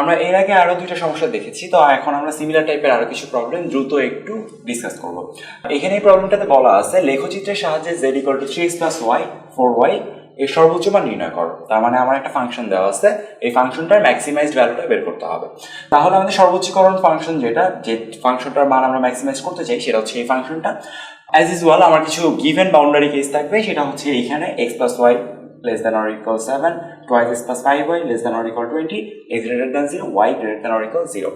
আমরা এর আগে আরও দুইটা সমস্যা দেখেছি তো এখন আমরা সিমিলার টাইপের আরও কিছু প্রবলেম দ্রুত একটু ডিসকাস করব। এখানে এই প্রবলেমটাতে বলা আছে লেখচিত্রের সাহায্যে Z equal to three X plus Y four Y এর সর্বোচ্চ মান নির্ণয় করো। তার মানে আমার একটা ফাংশন দেওয়া আছে এই ফাংশনটার ম্যাক্সিমাইজড ভ্যালুটা বের করতে হবে। তাহলে আমাদের সর্বোচ্চকরণ ফাংশন যেটা যে ফাংশনটার মান আমরা ম্যাক্সিমাইজ করতে চাই সেটা হচ্ছে এই ফাংশনটা অ্যাজ ইউজুয়াল আমার কিছু গিভেন বাউন্ডারি কেস থাকবে সেটা হচ্ছে এইখানে X plus Y less than or equal 7, twice x plus 5y less than or equal 20, x greater than 0, y greater than or equal 0.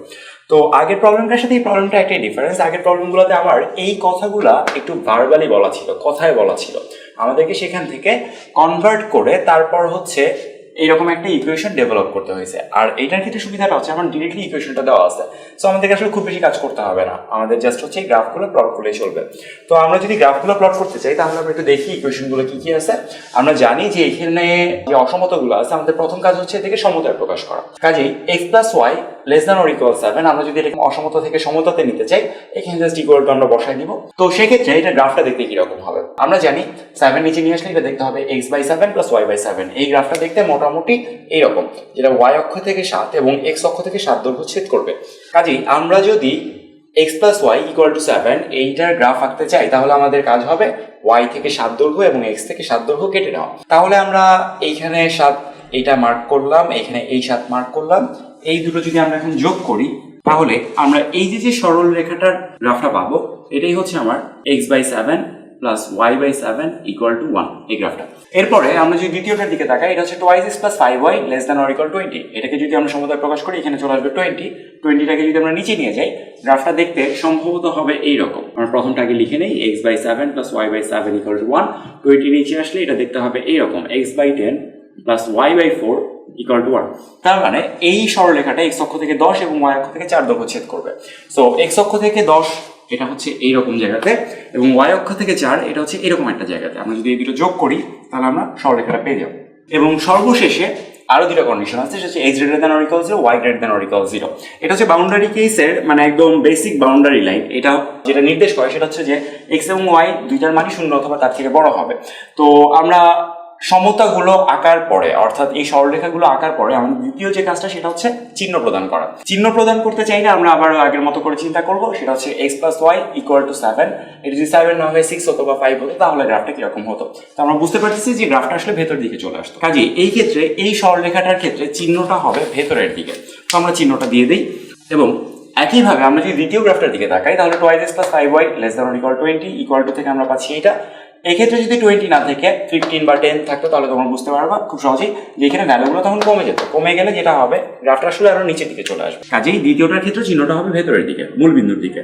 তো আগের প্রবলেমটার সাথে এই প্রবলেমটা একটাই ডিফারেন্স আগের প্রবলেমগুলোতে আমার এই কথাগুলা একটু ভার্বালি বলা ছিল কথায় বলা ছিল আমাদেরকে সেখান থেকে কনভার্ট করে তারপর হচ্ছে এইরকম একটা ইকুয়েশন ডেভেলপ করতে হয়েছে। আর এটার ক্ষেত্রে সুবিধাটা হচ্ছে আমার ডিরেক্টলি ইকুয়েশনটা দেওয়া আছে। সো আমাদেরকে আসলে খুব বেশি কাজ করতে হবে না। আমাদের জাস্ট হচ্ছে এই গ্রাফগুলো প্লট করলেই চলবে। তো আমরা যদি গ্রাফগুলো প্লট করতে চাই, তাহলে আমরা একটু দেখি ইকুয়েশনগুলো কি কি আছে। আমরা জানি যে এখানে যে অসমতগুলো আছে, আমাদের প্রথম কাজ হচ্ছে এদিকে সমতায় প্রকাশ করা। কাজেই X plus Y less than or equal seven আমরা যদি এটাকে অসমতা থেকে সমতাতে নিতে চাই, এখানে জাস্ট ইকুয়াল টু আমরা বসাই দিব তো সেক্ষেত্রে এটা গ্রাফটা দেখতে কীরকম হবে? আমরা জানি সেভেন নিচে নিয়ে আসলে এটা দেখতে হবে X by seven plus Y by seven এই গ্রাফটা দেখতে মোটামুটি এইরকম, যেটা ওয়াই অক্ষ থেকে সাত এবং এক্স অক্ষ থেকে সাত দৈর্ঘ্য ছেদ করবে। কাজেই আমরা যদি X plus Y equal to seven এইটার গ্রাফ আঁকতে চাই, তাহলে আমাদের কাজ হবে ওয়াই থেকে সাত দৈর্ঘ্য এবং এক্স থেকে সাত দৈর্ঘ্য কেটে নেওয়া। তাহলে আমরা এইখানে সাত, এইটা মার্ক করলাম এখানে এই সাত মার্ক করলাম এই দুটো যদি আমরা এখন যোগ করি, তাহলে আমরা এই যে যে সরল রেখাটার গ্রাফটা পাবো, এটাই হচ্ছে আমার X by seven plus Y by seven equal to one এই গ্রাফটা। এরপরে আমরা যদি দ্বিতীয়টার দিকে তাকাই, এটা হচ্ছে twice X plus five Y less than or equal twenty এটাকে যদি আমরা সমতায় প্রকাশ করি, এখানে চলে আসবে টোয়েন্টি টোয়েন্টিটাকে যদি আমরা নিচে নিয়ে যাই, গ্রাফটা দেখতে সম্ভবত হবে এইরকম। আমরা প্রথমটাকে লিখে নেই X by seven plus Y by seven equal to one twenty নিচে আসলে এটা দেখতে হবে এইরকম X by ten plus Y by four equal to one তার মানে এই সরলরেখাটা এক্স অক্ষ থেকে দশ এবং ওয়াই অক্ষ থেকে চার দৈর্ঘ্য ছেদ করবে। সো এক্স অক্ষ থেকে দশ, এটা হচ্ছে এইরকম জায়গাতে, এবং ওয়াই অক্ষ থেকে চার, এটা হচ্ছে এরকম একটা জায়গাতে। আমরা যদি এই দুটো যোগ করি, তাহলে আমরা সরলরেখাটা পেয়ে যাব। এবং সর্বশেষে আরও দুটো কন্ডিশন আছে, সেটা হচ্ছে X greater than or equal zero Y greater than or equal zero এটা হচ্ছে বাউন্ডারি কেসের মানে একদম বেসিক বাউন্ডারি লাইন এটা যেটা নির্দেশ করে, সেটা হচ্ছে যে এক্স এবং ওয়াই দুইটার মানই শূন্য অথবা তার থেকে বড় হবে। তো আমরা সমতাগুলো আঁকার পরে, অর্থাৎ এই সরলরেখাগুলো আঁকার পরে আমাদের দ্বিতীয় যে কাজটা সেটা হচ্ছে চিহ্ন প্রদান করা। চিহ্ন প্রদান করতে চাইলে আমরা আবার আগের মতো করে চিন্তা করব, সেটা হচ্ছে X plus Y equal to seven এটা যদি সেভেন না হয়ে সিক্স হতো বা ফাইভ হতো, তাহলে গ্রাফটা কীরকম হতো? তো আমরা বুঝতে পারতেছি যে গ্রাফটা আসলে ভেতর দিকে চলে আসতো। কাজে এই ক্ষেত্রে, এই সরলরেখাটার ক্ষেত্রে চিহ্নটা হবে ভেতরের দিকে। তো আমরা চিহ্নটা দিয়ে দিই এবং একইভাবে আমরা যদি দ্বিতীয় গ্রাফটার দিকে তাকাই, তাহলে twice X plus five Y less than equal twenty equal to থেকে আমরা পাচ্ছি এটা এক্ষেত্রে যদি টোয়েন্টি না থেকে ফিফটিন বা টেন থাকতো, তাহলে তোমরা বুঝতে পারবা খুব সহজেই যে এখানে ভ্যালুগুলো তখন কমে যেত। কমে গেলে যেটা হবে গ্রাফটা আসলে আরও নিচের দিকে চলে আসবে। কাজেই দ্বিতীয়টার ক্ষেত্রে চিহ্নটা হবে ভেতরের দিকে, মূল বিন্দুর দিকে।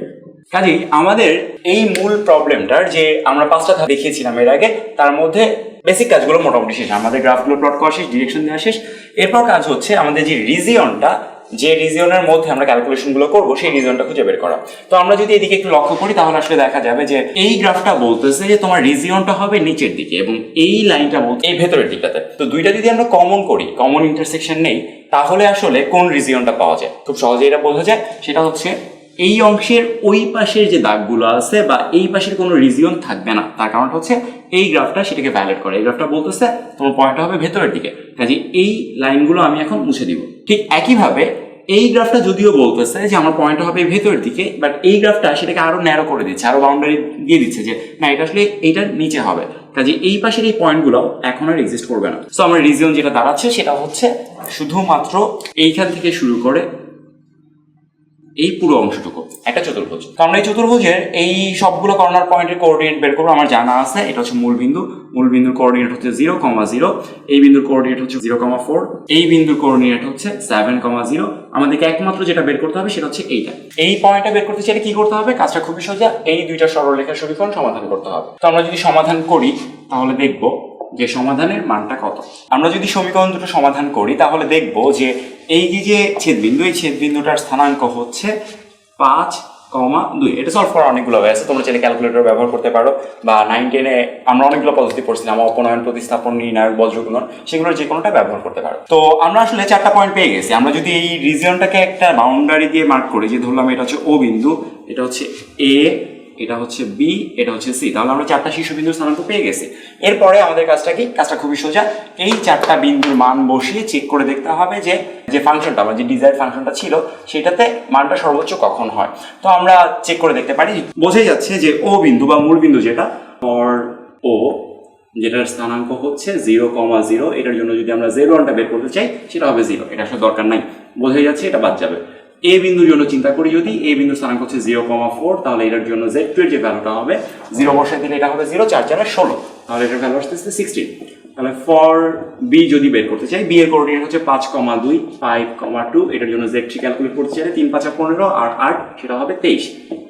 কাজেই আমাদের এই মূল প্রবলেমটার যে আমরা পাঁচটা ধাপ দেখিয়েছিলাম এর আগে, তার মধ্যে বেসিক কাজগুলো মোটামুটি শেষ। আমাদের গ্রাফগুলো প্লট করা শেষ ডিরেকশন দেওয়া শেষ। এরপর কাজ হচ্ছে আমাদের যে রিজিয়নটা যে রিজিয়নের মধ্যে আমরা ক্যালকুলেশনগুলো করব, সেই রিজিয়নটা খুঁজে বের করা। তো আমরা যদি এদিকে একটু লক্ষ্য করি, তাহলে আসলে দেখা যাবে যে এই গ্রাফটা বলতেছে যে তোমার রিজিয়নটা হবে নিচের দিকে এবং এই লাইনটা বলতে এই ভেতরের দিকটাতে। তো দুইটা যদি আমরা কমন করি কমন ইন্টারসেকশন নেই, তাহলে আসলে কোন রিজিয়নটা পাওয়া যায়? খুব সহজে এটা বোঝা যায়। সেটা হচ্ছে, এই অংশের ওই পাশের যে দাগগুলো আছে বা এই পাশের কোনো রিজিয়ন থাকবে না। তার কারণটা হচ্ছে, এই গ্রাফটা সেটাকে ভ্যালিড করে। এই গ্রাফটা বলতেছে, তোমার পয়েন্টটা হবে ভেতরের দিকে। কাজে এই লাইনগুলো আমি এখন মুছে দিব। ঠিক একইভাবে এই গ্রাফটা যদিও বলতেছে যে আমার পয়েন্ট হবে ভেতরের দিকে বাট এই গ্রাফটা সেটাকে আরও ন্যারো করে দিচ্ছে, আরও বাউন্ডারি দিয়ে দিচ্ছে যে, না, এটা আসলে এইটার নিচে হবে। কাজে এই পাশের এই পয়েন্টগুলো এখন আর এক্সিস্ট করবে না। সো আমার রিজিয়ন যেটা দাঁড়াচ্ছে সেটা হচ্ছে শুধুমাত্র এইখান থেকে শুরু করে এই পুরো অংশটুকু, একটা চতুর্ভুজ। কারণ এই চতুর্ভুজের এই সবগুলো কর্নার পয়েন্টের কোঅর্ডিনেট বের করব, আমার জানা আছে, এটা হচ্ছে মূল বিন্দু। মূল বিন্দুর কোঅর্ডিনেট হচ্ছে জিরো কমা জিরো এই বিন্দুর কোঅর্ডিনেট হচ্ছে জিরো কমা ফোর এই বিন্দুর কোঅর্ডিনেট হচ্ছে সেভেন কমা জিরো আমাদেরকে একমাত্র যেটা বের করতে হবে সেটা হচ্ছে এইটা। এই পয়েন্টটা বের করতে চাইলে কি করতে হবে? কাজটা খুবই সোজা, এই দুইটা সরলরেখার সমীকরণ সমাধান করতে হবে। তো আমরা যদি সমাধান করি, তাহলে দেখব যে সমাধানের মানটা কত। আমরা যদি সমীকরণ দুটো সমাধান করি, তাহলে দেখব যে এই যে ছেদবিন্দু, এই ছেদবিন্দুটার স্থানাঙ্ক হচ্ছে পাঁচ কমা দুই। এটা সলভ করার অনেকগুলো ওয়ে আছে। তোমরা চাইলে ক্যালকুলেটর ব্যবহার করতে পারো। বা নাইন টেনে আমরা অনেকগুলো পদ্ধতি পড়ছিলাম। অপনয়ন, প্রতিস্থাপন নির্ণায়ক বজ্রগুণন। সেগুলোর যে কোনোটা ব্যবহার করতে পারো। তো আমরা আসলে চারটা পয়েন্ট পেয়ে গেছি। আমরা যদি এই রিজিয়নটাকে একটা বাউন্ডারি দিয়ে মার্ক করি, যে ধরলাম এটা হচ্ছে ও বিন্দু, এটা হচ্ছে এ এটা হচ্ছে বি এটা হচ্ছে সি তাহলে আমরা চারটা শীর্ষবিন্দুর স্থানাঙ্ক পেয়ে গেছি। এরপরে আমাদের কাজটা কি? কাজটা খুবই সোজা। এই চারটা বিন্দুর মান বসিয়ে চেক করে দেখতে হবে যে যে ফাংশনটা আমার যে ডিজায়ার ফাংশনটা ছিল, সেটাতে মানটা সর্বোচ্চ কখন হয়। তো আমরা চেক করে দেখতে পারি। বোঝাই যাচ্ছে যে ও বিন্দু বা মূল বিন্দু যেটা ফর ও যেটার স্থানাঙ্ক হচ্ছে জিরো কমা জিরো এটার জন্য যদি আমরা জেড ওয়ানটা বের করতে চাই, সেটা হবে জিরো এটা আসলে দরকার নাই। বোঝাই যাচ্ছে, এটা বাদ যাবে। এ বিন্দুর জন্য চিন্তা করি যদি এ বিন্দুর স্থানাঙ্ক হচ্ছে জিরো কমা ফোর তাহলে এটার জন্য জেড টু এর যে ভ্যালুটা হবে জিরো বসাই দিলে এটা হবে জিরো চার চারে ষোলো। তাহলে এটার ভ্যালু আসতেছে সিক্সটিন তাহলে ফর বি যদি বের করতে চাই বি এর কোঅর্ডিনেট হচ্ছে পাঁচ কমা দুই ফাইভ কমা টু এটার জন্য জেড থ্রি ক্যালকুলেট করতে চাইলে তিন পাঁচা পনেরো আর আট, সেটা হবে তেইশ।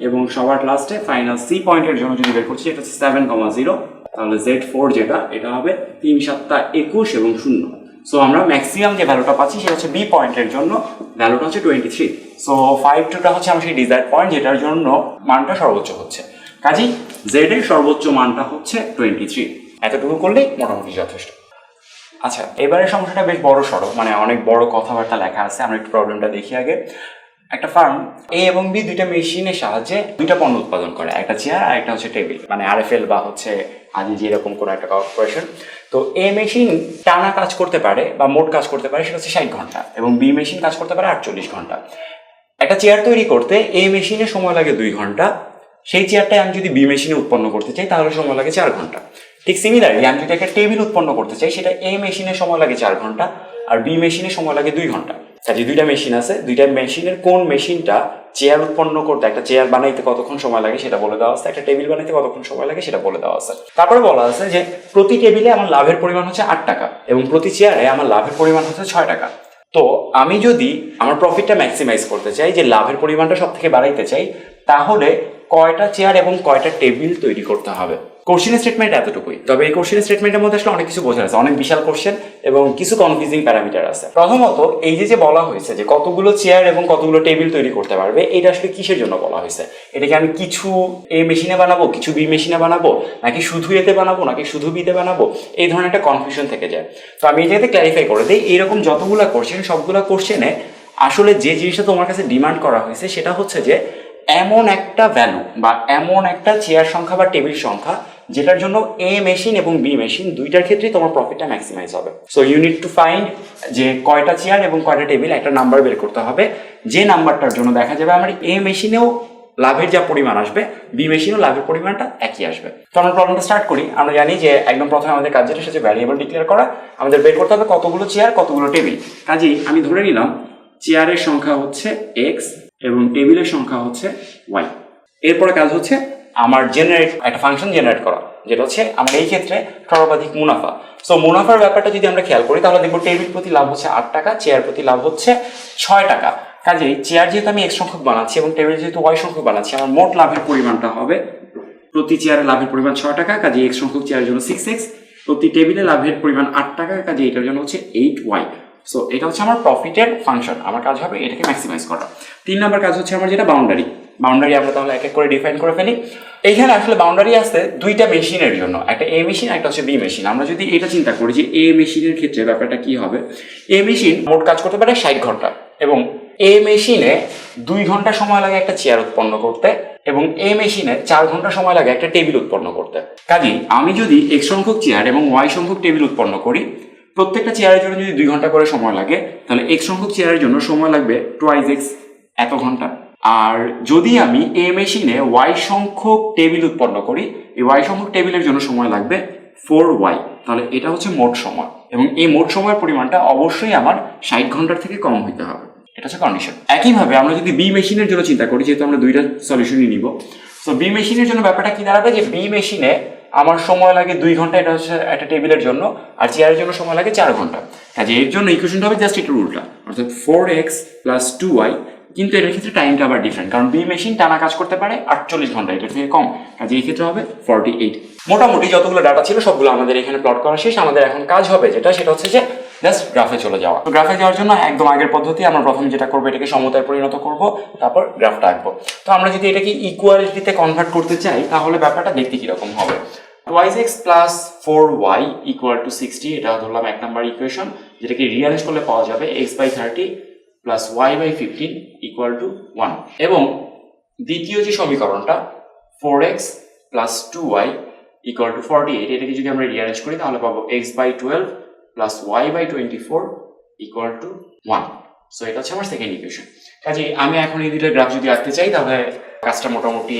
এবং সবার লাস্টে ফাইনাল সি পয়েন্টের জন্য যদি বের করছি এটা হচ্ছে সেভেন কমা জিরো তাহলে জেড ফোর যেটা, এটা হবে তিন সাতটা একুশ এবং শূন্য। সো আমরা ম্যাক্সিমাম যে ভ্যালুটা পাচ্ছি সেটা হচ্ছে বি পয়েন্টের জন্য ভ্যালুটা হচ্ছে টোয়েন্টি থ্রি সো ফাইভ টুটা হচ্ছে আমার সেই ডিজায়ার পয়েন্ট যেটার জন্য মানটা সর্বোচ্চ হচ্ছে। কাজেই জেড এর সর্বোচ্চ মানটা হচ্ছে টোয়েন্টি থ্রি এতটুকু করলেই মোটামুটি যথেষ্ট। আচ্ছা এবারে সমস্যাটা বেশ বড় সড়ো মানে অনেক বড় কথাবার্তা লেখা আছে। আমরা একটু প্রবলেমটা দেখি আগে। একটা ফার্ম এ এবং বি দুইটা মেশিনের সাহায্যে দুইটা পণ্য উৎপাদন করে। একটা চেয়ার আর একটা হচ্ছে টেবিল মানে আরএফএল বা হচ্ছে আজি যে এরকম কোনো একটা কর্পোরেশন তো এ মেশিন টানা কাজ করতে পারে বা মোট কাজ করতে পারে সেটা হচ্ছে ষাট ঘণ্টা এবং বি মেশিন কাজ করতে পারে আটচল্লিশ ঘণ্টা। একটা চেয়ার তৈরি করতে এ মেশিনে সময় লাগে দুই ঘণ্টা। সেই চেয়ারটাই আমি যদি বি মেশিনে উৎপন্ন করতে চাই, তাহলে সময় লাগে চার ঘণ্টা। ঠিক সিমিলারলি আমি যদি একটা টেবিল উৎপন্ন করতে চাই, সেটা এ মেশিনে সময় লাগে চার ঘণ্টা আর বি মেশিনে সময় লাগে দুই ঘণ্টা। কাজে দুইটা মেশিন আছে। দুইটা মেশিনের কোন মেশিনটা চেয়ার উৎপন্ন করতে, একটা চেয়ার বানাইতে কতক্ষণ সময় লাগে সেটা বলে দেওয়া আছে, একটা টেবিল বানাইতে কতক্ষণ সময় লাগে সেটা বলে দেওয়া আছে। তারপরে বলা আছে যে প্রতি টেবিলে আমার লাভের পরিমাণ হচ্ছে আট টাকা এবং প্রতি চেয়ারে আমার লাভের পরিমাণ হচ্ছে ছয় টাকা। তো আমি যদি আমার প্রফিটটা ম্যাক্সিমাইজ করতে চাই, যে লাভের পরিমাণটা সব থেকে বাড়াইতে চাই, তাহলে কয়টা চেয়ার এবং কয়টা টেবিল তৈরি করতে হবে? কোশ্চেন স্টেটমেন্ট এতটুকুই। তবে এই কোশ্চেন স্টেটমেন্টের মধ্যে আসলে অনেক কিছু বোঝা আছে অনেক বিশাল কোশ্চেন এবং কিছু কনফিউজিং প্যারামিটার আছে। প্রথমত, এই যে যে বলা হয়েছে যে কতগুলো চেয়ার এবং কতগুলো টেবিল তৈরি করতে পারবে, এটা আসলে কিসের জন্য বলা হয়েছে? এটাকে আমি কিছু এ মেশিনে বানাবো, কিছু বি মেশিনে বানাবো, নাকি শুধু এতে বানাবো, নাকি শুধু বিতে বানাবো? এই ধরনের একটা কনফিউশন থেকে যায়। তো আমি এই জায়গাতে ক্ল্যারিফাই করে দিই, এইরকম যতগুলো কোশ্চেন সবগুলো কোশ্চেনে আসলে যে জিনিসটা তোমার কাছে ডিমান্ড করা হয়েছে, সেটা হচ্ছে যে এমন একটা ভ্যালু বা এমন একটা চেয়ার সংখ্যা বা টেবিল সংখ্যা যেটার জন্য এ মেশিন এবং বি মেশিন দুইটার ক্ষেত্রেই তোমার প্রফিটটা ম্যাক্সিমাইজ হবে। So you need to find যে কয়টা চেয়ার এবং কয়টা টেবিল একটা নাম্বার বের করতে হবে। যে নাম্বারটার জন্য দেখা যাবে আমার এ মেশিনেও লাভের যা পরিমাণ আসবে বি মেশিনেও লাভের পরিমাণটা একই আসবে। তো আমরা প্রবলেমটা স্টার্ট করি। আমরা জানি যে একদম প্রথমে আমাদের কাজ যেটা সেটা ভ্যারিয়েবল ডিক্লেয়ার করা। আমাদের বের করতে হবে কতগুলো চেয়ার কতগুলো টেবিল কাজেই আমি ধরে নিলাম চেয়ারের সংখ্যা হচ্ছে এক্স এবং টেবিলের সংখ্যা হচ্ছে ওয়াই এরপরে কাজ হচ্ছে আমার জেনারেট একটা ফাংশন জেনারেট করা, যেটা হচ্ছে আমার এই ক্ষেত্রে সর্বাধিক মুনাফা। সো মুনাফার ব্যাপারটা যদি আমরা খেয়াল করি, তাহলে দেখব টেবিল প্রতি লাভ হচ্ছে আট টাকা চেয়ার প্রতি লাভ হচ্ছে ছয় টাকা। কাজেই চেয়ার যেহেতু আমি এক সংখ্যক বানাচ্ছি এবং টেবিল যেহেতু ওয়াই সংখ্যক বানাচ্ছি, আমার মোট লাভের পরিমাণটা হবে প্রতি চেয়ারে লাভের পরিমাণ ছয় টাকা কাজে এক সংখ্যক চেয়ারের জন্য সিক্স এক্স প্রতি টেবিলে লাভের পরিমাণ আট টাকা কাজে এটার জন্য হচ্ছে এইট ওয়াই সো এটা হচ্ছে আমার প্রফিটের ফাংশন আমার কাজ হবে এটাকে ম্যাক্সিমাইজ করা। তিন নম্বর কাজ হচ্ছে আমার যেটা বাউন্ডারি বাউন্ডারি আমরা তাহলে এক এক করে ডিফাইন করে ফেলি। এইখানে আসলে বাউন্ডারি আসতে দুইটা মেশিনের জন্য, একটা এ মেশিন একটা হচ্ছে বি মেশিন আমরা যদি এটা চিন্তা করি যে এ মেশিনের ক্ষেত্রে ব্যাপারটা কি হবে? এ মেশিন মোট কাজ করতে পারে ষাট ঘণ্টা এবং এ মেশিনে দুই ঘণ্টা সময় লাগে একটা চেয়ার উৎপন্ন করতে এবং এ মেশিনে চার ঘণ্টা সময় লাগে একটা টেবিল উৎপন্ন করতে। কাজেই আমি যদি এক সংখ্যক চেয়ার এবং ওয়াই সংখ্যক টেবিল উৎপন্ন করি, প্রত্যেকটা চেয়ারের জন্য যদি দুই ঘণ্টা করে সময় লাগে, তাহলে এক সংখ্যক চেয়ারের জন্য সময় লাগবে টুয়াইজ এক্স এত ঘণ্টা। আর যদি আমি এ মেশিনে ওয়াই সংখ্যক টেবিল উৎপন্ন করি, এই ওয়াই সংখ্যক টেবিলের জন্য সময় লাগবে ফোর ওয়াই তাহলে এটা হচ্ছে মোট সময়। এবং এই মোট সময়ের পরিমাণটা অবশ্যই আমার ষাট ঘণ্টার থেকে কম হইতে হবে। এটা হচ্ছে কন্ডিশন একইভাবে আমরা যদি বি মেশিনের জন্য চিন্তা করি, যেহেতু আমরা দুইটা সলিউশনই নিব তো বি মেশিনের জন্য ব্যাপারটা কি দাঁড়াবে? যে বি মেশিনে আমার সময় লাগে দুই ঘণ্টা, এটা হচ্ছে একটা টেবিলের জন্য, আর চেয়ারের জন্য সময় লাগে চার ঘণ্টা। কাজে এর জন্য ইকুয়েশনটা হবে জাস্ট একটু উল্টা। অর্থাৎ four X plus two Y কিন্তু এর ক্ষেত্রে টাইমটা আবার ডিফারেন্ট কারণ বি মেশিন টানা কাজ করতে পারে আটচল্লিশ ঘণ্টা এটার থেকে কম। কাজে এই ক্ষেত্রে হবে ফর্টি এইট মোটামুটি যতগুলো ডাটা ছিল, সবগুলো আমাদের এখানে প্লট করা শেষ, আমাদের এখন কাজ হবে যেটা, সেটা হচ্ছে যে জাস্ট গ্রাফে চলে যাওয়া। তো গ্রাফে যাওয়ার জন্য একদম আগের পদ্ধতি, আমরা প্রথমে যেটা করব, এটাকে সমতায় পরিণত করব, তারপর গ্রাফটা আঁকবো। তো আমরা যদি এটাকে ইকুয়ালিটিতে কনভার্ট করতে চাই, তাহলে ব্যাপারটা দেখতে কীরকম হবে? Twice X plus four Y equal to sixty এটা ধরলাম এক নাম্বার ইকুয়েশন যেটাকে রিয়ালাইজ করলে পাওয়া যাবে X by thirty plus Y by fifteen equal to one এবং দ্বিতীয় যে সমীকরণটা four X plus two Y equal to forty eight এটাকে যদি আমরা রিয়ারেঞ্জ করি, তাহলে পাবো X by twelve plus Y by twenty four equal to one so এটা হচ্ছে আমার সেকেন্ড ইকুয়েশন কাজে আমি এখন এই দুটো গ্রাফ যদি আঁকতে চাই, তাহলে কাজটা মোটামুটি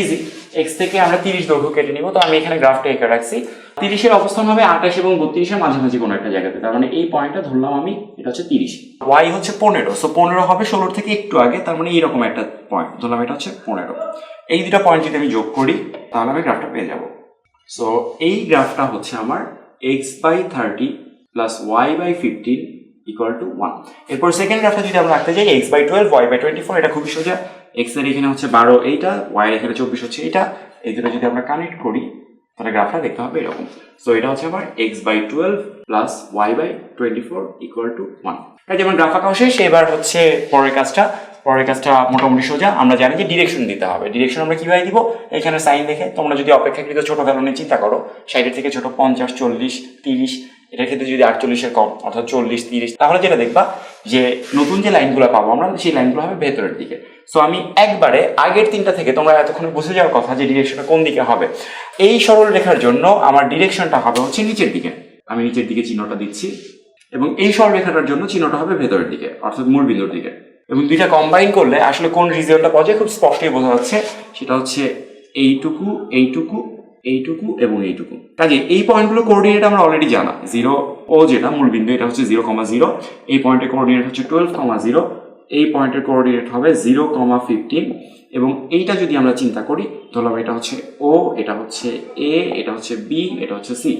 ইজি এক্স থেকে আমরা তিরিশ দৈর্ঘ্য কেটে নিব, তো আমি এখানে গ্রাফটা এঁকে রাখছি। তিরিশের অবস্থান হবে আঠাশ এবং বত্রিশের মাঝামাঝি কোনো একটা জায়গাতে। তার মানে এই পয়েন্টটা ধরলাম আমি, এটা হচ্ছে তিরিশ। ওয়াই হচ্ছে পনেরো সো পনেরো হবে ষোলোর থেকে একটু আগে, তার মানে এইরকম একটা পয়েন্ট ধরলাম এটা হচ্ছে পনেরো। এই দুটো পয়েন্ট যদি আমি যোগ করি, তাহলে আমি গ্রাফটা পেয়ে যাব। সো এই গ্রাফটা হচ্ছে আমার X by thirty plus Y by fifteen equal to one এরপর সেকেন্ড গ্রাফটা যদি আমরা রাখতে যাই X by twelve Y by twenty four এটা খুবই সোজা। এক্সের এখানে হচ্ছে বারো এইটা ওয়াই এর এখানে চব্বিশ হচ্ছে এটা এই দুটো যদি আমরা কানেক্ট করি, তাহলে গ্রাফটা দেখতে হবে এরকম। সো এটা হচ্ছে আমার X by twelve plus Y by twenty four equal to one এই যেমন গ্রাফ আঁকা শেষ, এবার হচ্ছে পরের কাজটা। পরের কাজটা মোটামুটি সোজা। আমরা জানি যে ডিরেকশন দিতে হবে। ডিরেকশন আমরা কীভাবে দিব? এখানে সাইন দেখে। তোমরা যদি অপেক্ষাকৃত ছোটো নিয়ে চিন্তা করো সাইডের থেকে ছোট পঞ্চাশ, চল্লিশ, তিরিশ এটার ক্ষেত্রে যদি আটচল্লিশের কম, অর্থাৎ চল্লিশ, তিরিশ, তাহলে যেটা দেখবা যে নতুন যে লাইনগুলো পাবো আমরা, সেই লাইনগুলো হবে ভেতরের দিকে। সো আমি একবারে আগের তিনটা থেকে তোমরা এতক্ষণে বুঝে যাওয়ার কথা যে ডিরেকশনটা কোন দিকে হবে। এই সরল রেখার জন্য আমার ডিরেকশনটা হবে হচ্ছে নিচের দিকে। আমি নিচের দিকে চিহ্নটা দিচ্ছি এবং এই সরলরেখাটার জন্য চিহ্নটা হবে ভেতরের দিকে, অর্থাৎ মূল বিন্দুর দিকে। এবং দুইটা কম্বাইন করলে আসলে কোন রিজিয়নটা পাওয়া যায় খুব স্পষ্টই বোঝা যাচ্ছে। সেটা হচ্ছে এইটুকু এইটুকু এইটুকু এবং এইটুকু। কাজে এই পয়েন্টগুলো কোঅর্ডিনেট আমরা অলরেডি জানা জিরো ও যেটা মূল বিন্দু, এটা হচ্ছে জিরো কমা জিরো এই পয়েন্টের কোঅর্ডিনেট হচ্ছে টুয়েলভ কমা জিরো এই পয়েন্টের কোঅর্ডিনেট হবে জিরো কমা ফিফটিন এবং এইটা যদি আমরা চিন্তা করি ধরলাম এটা হচ্ছে ও এটা হচ্ছে এ এটা হচ্ছে বি এটা হচ্ছে সি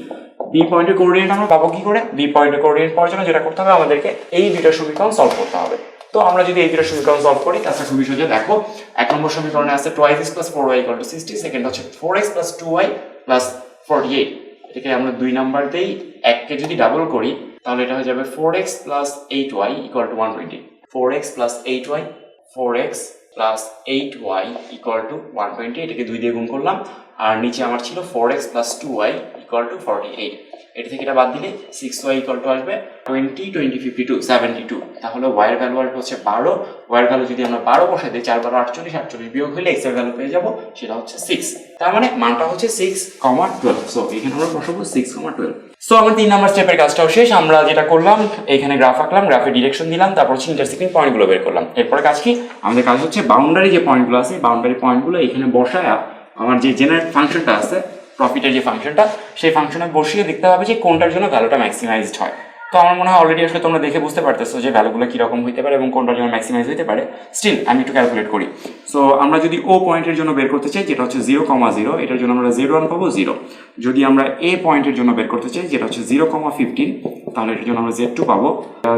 বি পয়েন্টের কোঅর্ডিনেট আমরা পাবো কি করে? বি পয়েন্টের কোঅর্ডিনেট পাওয়ার জন্য যেটা করতে হবে আমাদেরকে এই দুইটা সমীকরণ সলভ করতে হবে। তো আমরা যদি এই দুটো সমীকরণ সলভ করি তাহলে খুবই সোজা দেখো, এক নম্বর সমীকরণে আছে twice X plus four Y equal to sixty second হচ্ছে four X plus two Y plus forty eight এটাকে আমরা দুই নাম্বার দিয়েই এককে যদি ডাবল করি, তাহলে এটা হয়ে যাবে four X plus eight Y equal to one twenty four X plus eight Y four X plus eight Y equal to one twenty এটাকে দুই দিয়ে গুণ করলাম, আর নিচে আমার ছিল four X plus two Y equal to forty eight এটা থেকে এটা বাদ দিলে সিক্স ওয়াই ইকুয়াল টু আসবে twenty twenty fifty two seventy two তাহলে ওয়াইয়ের ভ্যালু আসবে হচ্ছে বারো। ওয়াইয়ের ভ্যালু যদি আমরা বারো বসাই দিই চার বারো আটচল্লিশ আটচল্লিশ বিয়োগ হলে এক্সের ভ্যালু পেয়ে যাব, সেটা হচ্ছে সিক্স তার মানে মানটা হচ্ছে সিক্স কমা টুয়েলভ সো এখানে আমরা বসাবো সিক্স কমা টুয়েলভ সো আমার তিন নাম্বার স্টেপের কাজটাও শেষ। আমরা যেটা করলাম, এখানে গ্রাফ আঁকলাম গ্রাফে ডিরেকশন দিলাম, তারপর হচ্ছে ইন্টারসেক্টিং পয়েন্টগুলো বের করলাম। এরপরে কাজ কি? আমাদের কাজ হচ্ছে বাউন্ডারি যে পয়েন্টগুলো আছে বাউন্ডারি পয়েন্টগুলো এখানে বসায়, আমার যে জেনারেট ফাংশনটা আছে প্রফিটের যে ফাংশনটা সেই ফাংশনে বসিয়ে দেখতে হবে যে কোনটার জন্য ভ্যালুটা ম্যাক্সিমাইজড হয়। তো আমার মনে হয় অলরেডি আসলে তোমরা দেখে বুঝতে পারতেছো যে ভ্যালুগুলো কীরকম হইতে পারে এবং কোনটার জন্য ম্যাক্সিমাইজ হতে পারে। স্টিল আমি একটু ক্যালকুলেট করি। সো আমরা যদি ও পয়েন্টের জন্য বের করতে চাই, যেটা হচ্ছে জিরো কমা জিরো এটার জন্য আমরা জিরো ওয়ান পাবো জিরো যদি আমরা এ পয়েন্টের জন্য বের করতে চাই, যেটা হচ্ছে জিরো কমা ফিফটিন তাহলে এটার জন্য আমরা জেড টু পাবো।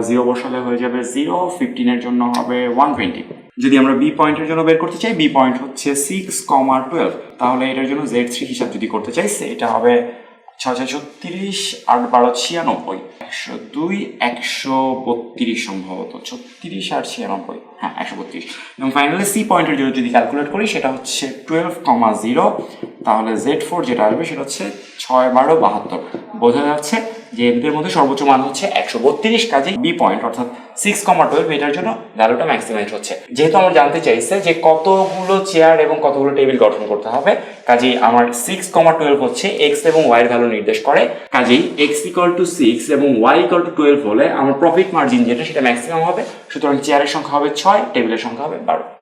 জিরো বসালে হয়ে যাবে জিরো ফিফটিনের জন্য হবে ওয়ান টোয়েন্টি যদি আমরা বি পয়েন্টের জন্য বের করতে চাই বি পয়েন্ট হচ্ছে সিক্স কমা টুয়েলভ তাহলে এটার জন্য জেড থ্রি হিসাব যদি করতে চাই এটা হবে ছয় ছত্রিশ আট বারো ছিয়ানব্বই। একশো দুই, একশো বত্রিশ সম্ভবত। ছত্রিশ আর ছিয়ানব্বই। হ্যাঁ একশো বত্রিশ। এবং ফাইনালি সি পয়েন্টের জন্য যদি ক্যালকুলেট করি, সেটা হচ্ছে টুয়েলভ কমা জিরো তাহলে জেড ফোর যেটা আসবে, সেটা হচ্ছে ছয় বারো বাহাত্তর। বোঝা যাচ্ছে যে এদের মধ্যে সর্বোচ্চ মান হচ্ছে একশো বত্রিশ কাজে বি পয়েন্ট অর্থাৎ সিক্স কমা টুয়েলভ এটার জন্য ভ্যালুটা ম্যাক্সিমাইজ হচ্ছে। যেহেতু আমার জানতে চাইছে যে কতগুলো চেয়ার এবং কতগুলো টেবিল গঠন করতে হবে, কাজেই আমার সিক্স কমা টুয়েলভ হচ্ছে এক্স এবং ওয়াইয়ের ভ্যালু নির্দেশ করে, কাজেই এক্স ইকুয়াল টু সিক্স এবং ওয়াই ইকুয়াল টু টুয়েলভ হলে আমার প্রফিট মার্জিন যেটা, সেটা ম্যাক্সিমাম হবে সুতরাং চেয়ারের সংখ্যা হবে ছয় টেবিলের সংখ্যা হবে বারো।